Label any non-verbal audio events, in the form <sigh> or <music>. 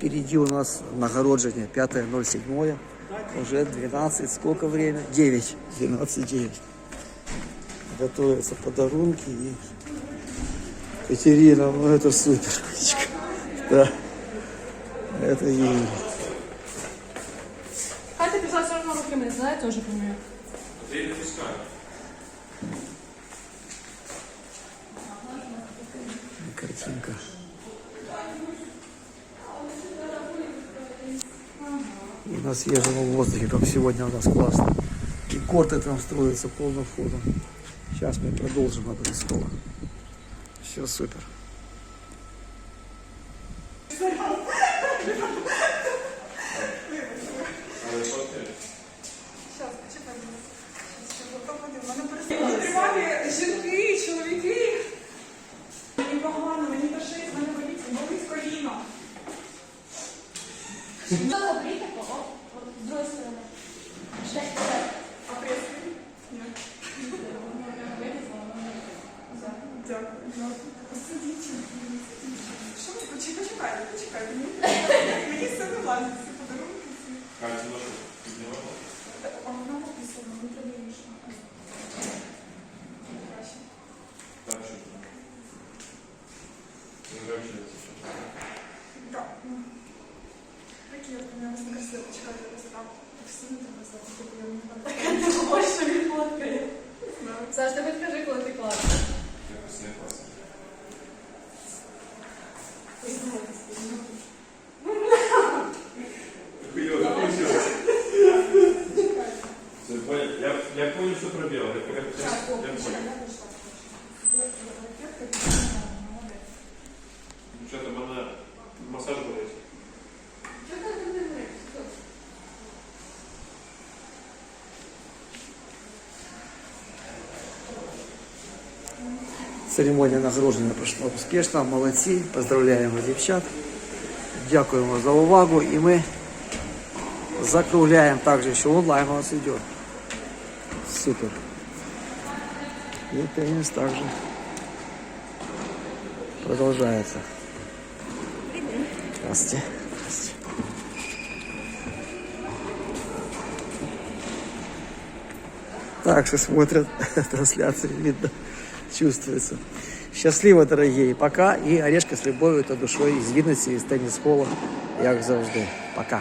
впереди у нас нагороджение 5.07. Уже 12, сколько время? 9. 12-9. Готовятся подарунки и Катерина, ну это супер. Да. Это ей. Хай ти пішла все одно руки мені, знаєте, теж помію. Ти не пускай. Картинка. И на свежем воздухе, как сегодня у нас классно. И корты там строятся полным ходом. Сейчас мы продолжим обовязково. Все супер. Але що ти? Щас, почекай. Мене тримати жінки, чоловіки. Мені погано, мені тошить, мене болить, болить коліно. Дякую. Посидіть. Що ви? Почекай, почекайте, почекайте. Мені- Мені все не влазить, ці подарунки. ці. Катя, ну що, піднімала? А воно написано, не продовжено. Краще. Так, що? Не вивчилися. Так. Такі от мене вас не красиво, почекайте, я розстав. Всі не треба знати, тобто я не знаю. Ти хочеш, що він фоткає. Знаю. Саш, ти скажи, коли ти Я, понял, что пробел. Я, понял. Ну что, там она массаж будет? Церемония нагородження пройшла успішно. Молодці. Поздравляємо дівчат. Дякуємо за увагу. І ми закругляємо також, що онлайн у нас йде. Супер. И теннис также продолжается. Здравствуйте. Здравствуйте. Так что смотрят <laughs> трансляции, видно, чувствуется. Счастливо, дорогие, пока. И Орешка с любовью та душою из Вінниці, из теннис-холла, як завжди. Пока.